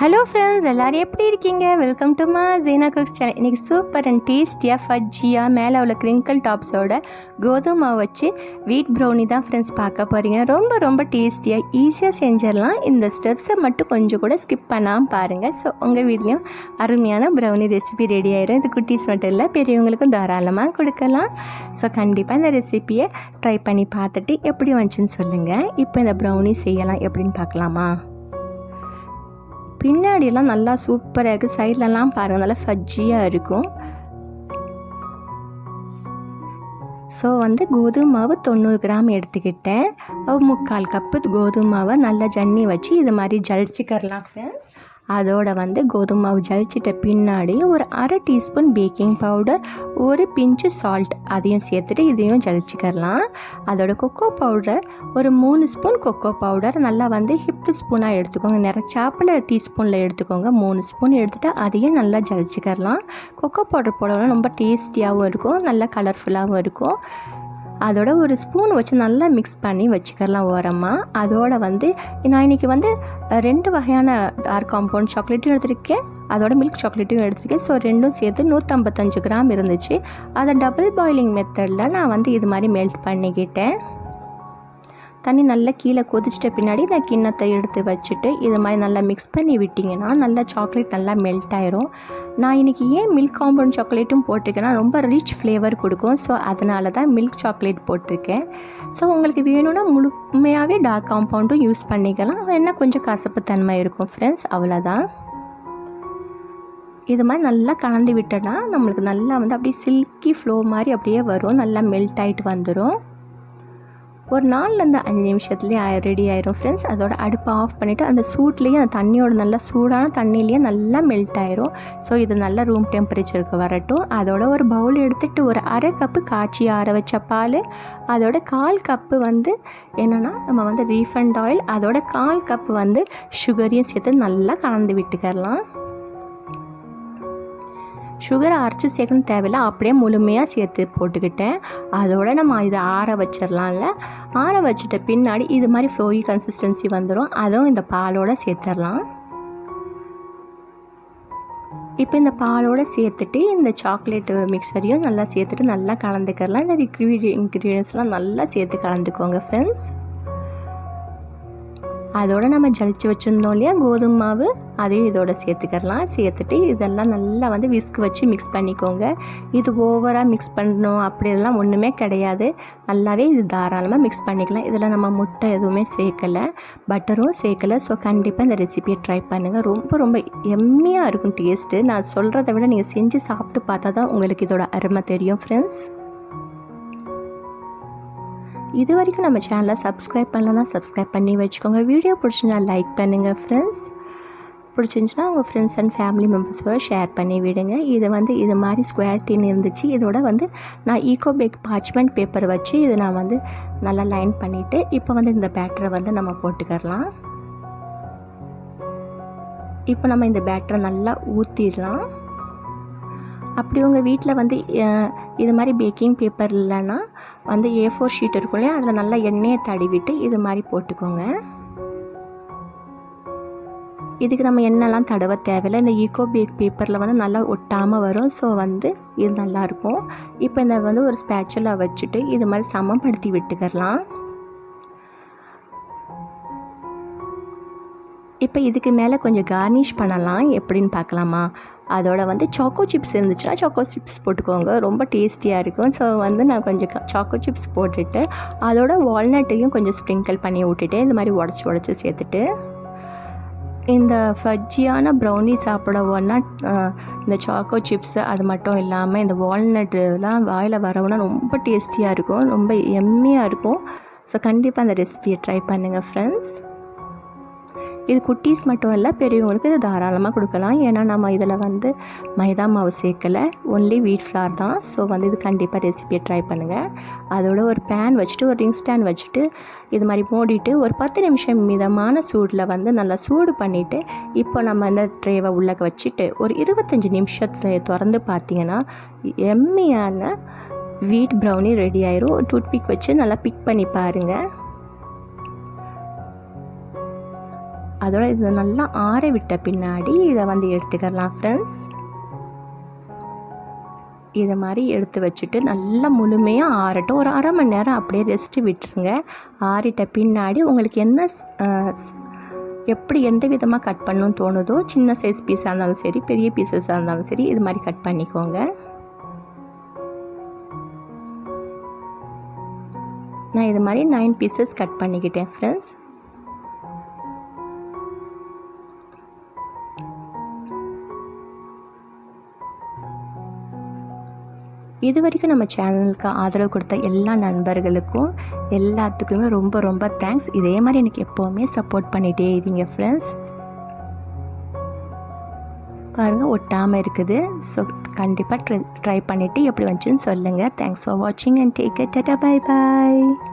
Hello friends எல்லோரும் எப்படி இருக்கீங்க? Welcome to Maa Jeena cooks channel இன்றைக்கி சூப்பர் அண்ட் டேஸ்டியாக ஃபஜ்ஜியாக மேலே உள்ள கிரிங்கிள் டாப்ஸோட கோதுமை மாவு வச்சு வீட் ப்ரௌனி தான் ஃப்ரெண்ட்ஸ் பார்க்க போகிறீங்க ரொம்ப ரொம்ப டேஸ்டியாக ஈஸியாக செஞ்சிடலாம். இந்த ஸ்டெப்ஸை மட்டும் கொஞ்சம் கூட ஸ்கிப் பண்ணாமல் பாருங்கள் ஸோ உங்கள் வீட்லேயும் அருமையான ப்ரௌனி ரெசிபி ரெடி ஆயிரும். இது குட்டீஸ் மட்டும் இல்லை பெரியவங்களுக்கும் தாராளமாக கொடுக்கலாம். ஸோ கண்டிப்பாக இந்த ரெசிபியை ட்ரை பண்ணி பார்த்துட்டு எப்படி வந்துச்சுன்னு சொல்லுங்கள் இப்போ இந்த ப்ரௌனி செய்யலாம் எப்படின்னு பார்க்கலாமா? பின்னாடியெல்லாம் நல்லா சூப்பராக இருக்குது சைட்லலாம் பாருங்கள் நல்லா சஜ்ஜியாக இருக்கும். ஸோ வந்து கோதுமை மாவு தொண்ணூறு கிராம் எடுத்துக்கிட்டேன். முக்கால் கப்பு கோதுமை மாவை நல்லா ஜன்னி வச்சு இது மாதிரி ஜலிச்சிக்கிறலாம் ஃப்ரெண்ட்ஸ் அதோட வந்து கோதுமை மாவு ஜலிச்சிட்ட பின்னாடி ஒரு அரை டீஸ்பூன் பேக்கிங் பவுடர் ஒரு பிஞ்சு சால்ட் அதையும் சேர்த்துட்டு இதையும் ஜலிச்சிக்கிறலாம். அதோட கொக்கோ பவுடர் ஒரு மூணு ஸ்பூன் கொக்கோ பவுடர் நல்லா வந்து ஹிப்டு ஸ்பூனாக எடுத்துக்கோங்க. நிறைச்சாப்பில் டீஸ்பூனில் எடுத்துக்கோங்க. மூணு ஸ்பூன் எடுத்துகிட்டு அதையும் நல்லா ஜலிச்சிக்கிறலாம். கொக்கோ பவுடர் போடலாம் ரொம்ப டேஸ்டியாகவும் இருக்கும் நல்லா கலர்ஃபுல்லாகவும் இருக்கும். அதோட ஒரு ஸ்பூன் வச்சு நல்லா மிக்ஸ் பண்ணி வச்சுக்கலாம் ஓரமாக அதோட வந்து நான் இன்றைக்கி வந்து ரெண்டு வகையான டார்க் காம்பவுண்ட் சாக்லேட்டும் எடுத்திருக்கேன். அதோட மில்க் சாக்லேட்டும் எடுத்திருக்கேன். ஸோ ரெண்டும் சேர்த்து நூற்றம்பத்தஞ்சு கிராம் இருந்துச்சு. அதை டபுள் பாயிலிங் மெத்தடில் நான் வந்து இது மாதிரி மெல்ட் பண்ணிக்கிட்டேன். தண்ணி நல்லா கீழே கொதிச்சிட்ட பின்னாடி நான் கிண்ணத்தை எடுத்து வச்சுட்டு இது மாதிரி நல்லா மிக்ஸ் பண்ணி விட்டிங்கன்னா நல்லா சாக்லேட் நல்லா மெல்ட் ஆயிரும். நான் இன்றைக்கி ஏன் மில்க் காம்பவுண்ட் சாக்லேட்டும் போட்டிருக்கேன்னா ரொம்ப ரிச் ஃப்ளேவர் கொடுக்கும். ஸோ அதனால தான் மில்க் சாக்லேட் போட்டிருக்கேன். ஸோ உங்களுக்கு வேணும்னா முழுமையாகவே டார்க் காம்பவுண்டும் யூஸ் பண்ணிக்கலாம். என்ன கொஞ்சம் கசப்பு தன்மை இருக்கும் ஃப்ரெண்ட்ஸ் அவ்வளோதான் இது மாதிரி நல்லா கலந்து விட்டோன்னா நம்மளுக்கு நல்லா வந்து அப்படியே சில்கி ஃப்ளோ மாதிரி அப்படியே வரும். நல்லா மெல்ட் ஆகிட்டு வந்துடும் ஒரு நாலுலேருந்து அஞ்சு நிமிஷத்துலேயே ஆய ரெடி ஆயிரும் ஃப்ரெண்ட்ஸ் அதோட அடுப்பை ஆஃப் பண்ணிவிட்டு அந்த சூட்லேயே அந்த தண்ணியோட நல்லா சூடான தண்ணியிலேயே நல்லா மெல்ட் ஆயிரும். ஸோ இது நல்லா ரூம் டெம்பரேச்சருக்கு வரட்டும். அதோட ஒரு பவுல் எடுத்துகிட்டு ஒரு அரை கப்பு காய்ச்சி ஆற வச்ச பால். அதோட கால் கப்பு வந்து என்னென்னா நம்ம வந்து ரீஃபண்ட் ஆயில் அதோட கால் கப்பு வந்து சுகரையும் சேர்த்து நல்லா கலந்து விட்டுக்கரலாம் சுகரை அரைச்சி சேர்க்கணும் தேவையில்லை. அப்படியே முழுமையாக சேர்த்து போட்டுக்கிட்டேன். அதோட நம்ம இதை ஆற வச்சிடலாம்ல. ஆற வச்சுட்ட பின்னாடி இது மாதிரி ஃப்ளோயி கன்சிஸ்டன்சி வந்துடும் அதுவும் இந்த பாலோடு சேர்த்துடலாம். இப்போ இந்த பாலோடு சேர்த்துட்டு இந்த சாக்லேட்டு மிக்சரையும் நல்லா சேர்த்துட்டு நல்லா கலந்துக்கிறலாம். இந்த இன்க்ரீடியன்ஸ்லாம் நல்லா சேர்த்து கலந்துக்கோங்க ஃப்ரெண்ட்ஸ் அதோட நம்ம ஜலிச்சு வச்சுருந்தோம் இல்லையா? கோதுமை மாவு. அதையும் இதோட சேர்த்துக்கலாம். சேர்த்துட்டு இதெல்லாம் நல்லா வந்து விஸ்க் வச்சு மிக்ஸ் பண்ணிக்கோங்க. இது ஓவராக மிக்ஸ் பண்ணணும். அப்படிலாம் ஒன்றுமே கிடையாது. நல்லாவே இது தாராளமாக மிக்ஸ் பண்ணிக்கலாம். இதில் நம்ம முட்டை எதுவுமே சேர்க்கலை. பட்டரும் சேர்க்கலை. ஸோ கண்டிப்பாக இந்த ரெசிபியை ட்ரை பண்ணுங்கள் ரொம்ப ரொம்ப எம்மியாக இருக்கும் டேஸ்ட்டு நான் சொல்கிறத விட நீங்கள் செஞ்சு சாப்பிட்டு பார்த்தா தான் உங்களுக்கு இதோட அருமை தெரியும் ஃப்ரெண்ட்ஸ் இது வரைக்கும் நம்ம சேனலை சப்ஸ்கிரைப் பண்ணலன்னா சப்ஸ்கிரைப் பண்ணி வச்சுக்கோங்க. வீடியோ பிடிச்சிருந்தா லைக் பண்ணுங்கள் ஃப்ரெண்ட்ஸ் பிடிச்சிருந்துச்சுன்னா உங்கள் ஃப்ரெண்ட்ஸ் அண்ட் ஃபேமிலி மெம்பர்ஸோட ஷேர் பண்ணி விடுங்க. இது வந்து இது மாதிரி ஸ்கொயர் டின் இருந்துச்சு. இதோட வந்து நான் ஈகோ பேக் பார்ச்மெண்ட் பேப்பர் வச்சு இதை நான் வந்து நல்லா லைன் பண்ணிவிட்டு இப்போ வந்து இந்த பேட்டரை வந்து நம்ம போட்டுக்கரலாம் இப்போ நம்ம இந்த பேட்டரை நல்லா ஊற்றிடலாம் அப்படி உங்கள் வீட்டில் வந்து இது மாதிரி பேக்கிங் பேப்பர் இல்லைன்னா வந்து ஏ ஃபோர் ஷீட் இருக்கும் இல்லையா அதில் நல்லா எண்ணெயை தடவிட்டு இது மாதிரி போட்டுக்கோங்க. இதுக்கு நம்ம எண்ணெய்லாம் தடவ தேவையில்லை. இந்த ஈகோ பேக் பேப்பரில் வந்து நல்லா ஒட்டாமல் வரும். ஸோ வந்து இது நல்லாயிருக்கும். இப்போ இந்த வந்து ஒரு ஸ்பேச்சலாக வச்சுட்டு இது மாதிரி சமப்படுத்தி விட்டுக்கரலாம் இப்போ இதுக்கு மேலே கொஞ்சம் கார்னிஷ் பண்ணலாம். எப்படின்னு பார்க்கலாமா? அதோட வந்து சாக்கோ சிப்ஸ் இருந்துச்சுன்னா சாக்கோ சிப்ஸ் போட்டுக்கோங்க. ரொம்ப டேஸ்டியாக இருக்கும். ஸோ வந்து நான் கொஞ்சம் சாக்கோ சிப்ஸ் போட்டுட்டு அதோட வால்நட்டையும் கொஞ்சம் ஸ்ப்ரிங்கிள் பண்ணி விட்டுட்டு இந்த மாதிரி உடச்சி உடச்சி சேர்த்துட்டு இந்த ஃபஜ்ஜியான ப்ரௌனி சாப்பிடவோன்னா இந்த சாக்கோ சிப்ஸு அது மட்டும் இல்லாமல் இந்த வால்நட்டுலாம் வாயில் வரவுன்னா ரொம்ப டேஸ்டியாக இருக்கும். ரொம்ப எம்மியாக இருக்கும். ஸோ கண்டிப்பாக அந்த ரெசிபியை ட்ரை பண்ணுங்கள் ஃப்ரெண்ட்ஸ் இது குட்டீஸ் மட்டும் இல்லை பெரியவங்களுக்கு இது தாராளமாக கொடுக்கலாம். ஏன்னா நம்ம இதில் வந்து மைதா மாவு சேர்க்கலை. ஒன்லி வீட் ஃப்ளார் தான். ஸோ வந்து இது கண்டிப்பாக ரெசிபியை ட்ரை பண்ணுங்கள் அதோட ஒரு பேன் வச்சுட்டு ஒரு ரிங் ஸ்டாண்ட் வச்சுட்டு இது மாதிரி மூடிட்டு ஒரு பத்து நிமிஷம் மிதமான சூடில் வந்து நல்லா சூடு பண்ணிவிட்டு இப்போ நம்ம இந்த ட்ரேவை உள்ளக்க வச்சுட்டு ஒரு இருபத்தஞ்சி நிமிஷத்தை திறந்து பார்த்தீங்கன்னா எம்மியான வீட் ப்ரௌனி ரெடி ஆயிரும். டூத் பிக் வச்சு நல்லா பிக் பண்ணி பாருங்கள் அதோட இது நல்லா ஆற விட்ட பின்னாடி இதை வந்து எடுத்துக்கலாம் ஃப்ரெண்ட்ஸ் இதை மாதிரி எடுத்து வச்சுட்டு நல்லா முழுமையாக ஆறட்டும். ஒரு அரை மணி நேரம் அப்படியே ரெஸ்ட்டு விட்டுருங்க. ஆறிட்ட பின்னாடி உங்களுக்கு என்ன எப்படி எந்த விதமாக கட் பண்ணணும்னு தோணுதோ சின்ன சைஸ் பீஸாக இருந்தாலும் சரி பெரிய பீசஸாக இருந்தாலும் சரி இது மாதிரி கட் பண்ணிக்கோங்க. நான் இது மாதிரி நைன் பீசஸ் கட் பண்ணிக்கிட்டேன் ஃப்ரெண்ட்ஸ் இது வரைக்கும் நம்ம சேனலுக்கு ஆதரவு கொடுத்த எல்லா நண்பர்களுக்கும் எல்லாத்துக்குமே ரொம்ப ரொம்ப தேங்க்ஸ் இதே மாதிரி எனக்கு எப்போவுமே சப்போர்ட் பண்ணிகிட்டே இருங்க ஃப்ரெண்ட்ஸ் பாருங்கள் ஒட்டாமல் இருக்குது. ஸோ கண்டிப்பாக ட்ரை ட்ரை பண்ணிவிட்டு எப்படி வந்துச்சுன்னு சொல்லுங்கள் தேங்க்ஸ் ஃபார் வாட்சிங் அண்ட் டேக் டட்டா பை பாய்